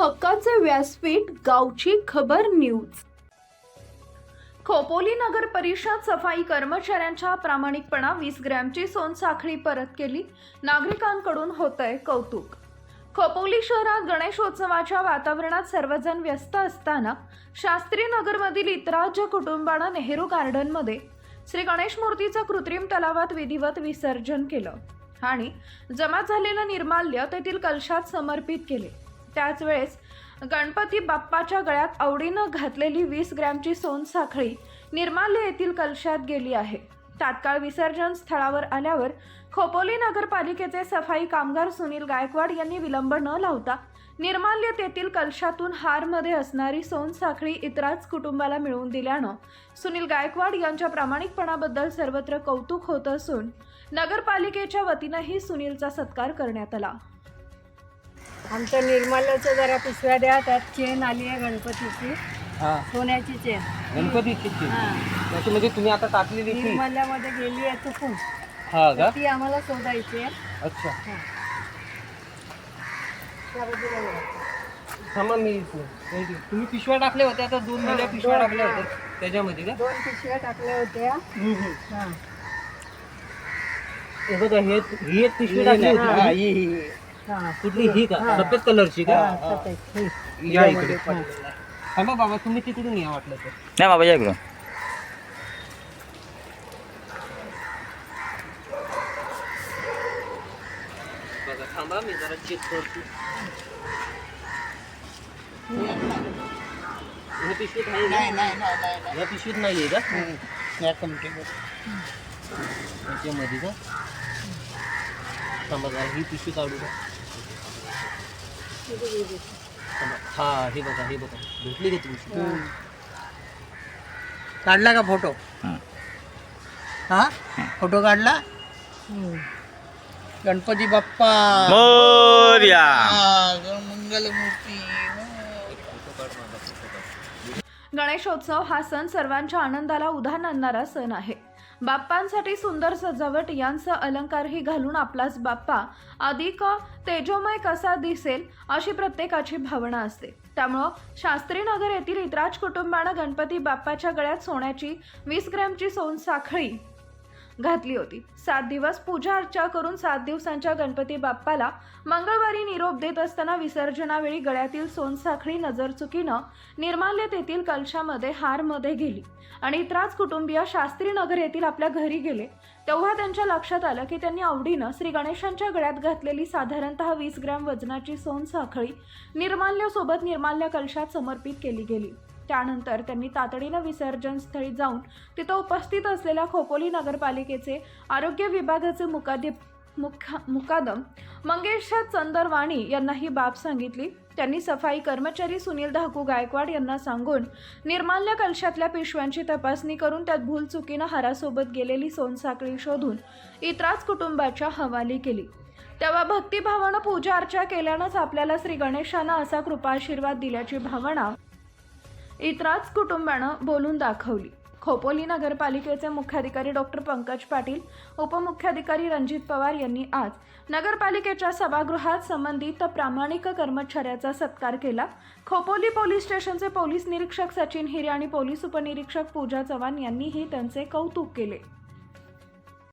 हक्काचे व्यासपीठ गावची खबर न्यूज. खोपोली नगर परिषद सफाई कर्मचाऱ्यांच्या प्रामाणिकपणा वीस ग्रॅमची सोनसाखळी परत केली. नागरिकांकडून होतंय कौतुक. खोपोली शहरात गणेशोत्सवाच्या वातावरणात सर्वजण व्यस्त असताना शास्त्री नगरमधील इतराज्य कुटुंबानं नेहरू गार्डनमध्ये श्री गणेश मूर्तीचं कृत्रिम तलावात विधिवत विसर्जन केलं आणि जमा झालेलं निर्माल्य तेथील कलशात समर्पित केले. त्याच वेळेस गणपती बाप्पाच्या गळ्यात आवडीनं घातलेली वीस ग्रॅमची सोनसाखळी निर्माल्य येथील कलशात गेली आहे. तात्काळ विसर्जन स्थळावर आल्यावर खोपोली नगरपालिकेचे सफाई कामगार सुनील गायकवाड यांनी विलंब न लावता निर्माल्य तेथील कलशातून हारमध्ये असणारी सोनसाखळी इतराच कुटुंबाला मिळवून दिल्यानं सुनील गायकवाड यांच्या प्रामाणिकपणाबद्दल सर्वत्र कौतुक होत असून नगरपालिकेच्या वतीनंही सुनीलचा सत्कार करण्यात आला. आमच्या निर्मल्याचं जरा पिशव्या द्या त्यात चेन आली आहे गणपतीची हा सोन्याची चेन गणपतीची ती. हा म्हणजे तुम्ही आता टाकलेली ती निर्मल्यामध्ये गेली आहे चुकून हा का ती आम्हाला शोधायची आहे अच्छा त्या बाजूला बघा. थांबा मी इथे. Thank you. तुम्ही पिशव्या टाकल्या होत्या आता दोन नव्या पिशव्या दोन, टाकल्या हा. होत्या त्याच्यामध्ये का दोन पिशव्या टाकल्या होत्या हा. हे बघा हे ही एक पिशवी टाकली होती हा. ही हा. सफ़ेद कलरची का? हा, सफ़ेद. ही. या इकडे. हा. थांबा बाबा तुम्ही तिकडून या वाटलं तर. नाही बाबा या इकडून. बघा थांबा मी जरा चेक करतो. ह्या पिशवीत आहे ना? या पिशवीत नाहीये का? याच्यामध्ये का? थांबा जरा ही पिशवी काढू का थांबा. हा हे बघा हे बघा. भेटली का तुमची? काढला का फोटो? हं. हा? फोटो काढला? हम्म. गणपती बाप्पा. मोर्या. मंगल मूर्ती गणेशोत्सव हा सण सर्वांच्या आनंदाला उधाण आणणारा सण आहे. बाप्पांसाठी सुंदर सजावट यांचा अलंकारही घालून आपलाच बाप्पा. अधिक तेजोमय कसा दिसेल अशी प्रत्येकाची भावना असते. त्यामुळं शास्त्रीनगर येथील इतराज कुटुंबानं गणपती बाप्पाच्या गळ्यात सोन्याची वीस ग्रॅमची सोन साखळी घातली होती. सात दिवस पूजा अर्चा करून सात दिवसांच्या गणपती बाप्पाला मंगळवारी निरोप देत असताना विसर्जनावेळी गळ्यातील सोनसाखळी नजरचुकीनं निर्माल्य तेथील कलशामध्ये हारमध्ये गेली आणि इतराच कुटुंबीय शास्त्री नगर येथील आपल्या घरी गेले. तेव्हा त्यांच्या लक्षात आलं की त्यांनी आवडीनं श्री गणेशांच्या गळ्यात घातलेली साधारणतः वीस ग्रॅम वजनाची सोनसाखळी निर्माल्यासोबत निर्माल्य कलशात समर्पित केली गेली. त्यानंतर त्यांनी तातडीनं विसर्जन स्थळी जाऊन तिथं उपस्थित असलेल्या खोपोली नगरपालिकेचे आरोग्य विभागाचे मुकादे मुखा मुकादम मंगेश चंदरवाणी यांना ही बाब सांगितली. त्यांनी सफाई कर्मचारी सुनील धाकू गायकवाड यांना सांगून निर्माल्य कलशातल्या पिशव्यांची तपासणी करून त्यात भूलचुकीनं हारासोबत गेलेली सोनसाखळी शोधून इतराच कुटुंबाच्या हवाली केली. तेव्हा भक्तिभावानं पूजा अर्चा केल्यानंच आपल्याला श्री गणेशानं असा कृपाशीर्वाद दिल्याची भावना इतराच कुटुंबानं बोलून दाखवली. खोपोली नगरपालिकेचे मुख्याधिकारी डॉक्टर पंकज पाटील उपमुख्याधिकारी रणजित पवार यांनी आज नगरपालिकेच्या सभागृहात संबंधित प्रामाणिक कर्मचाऱ्याचा सत्कार केला. खोपोली पोलीस स्टेशनचे पोलीस निरीक्षक सचिन हिरे आणि पोलीस उपनिरीक्षक पूजा चव्हाण यांनीही त्यांचे कौतुक केले.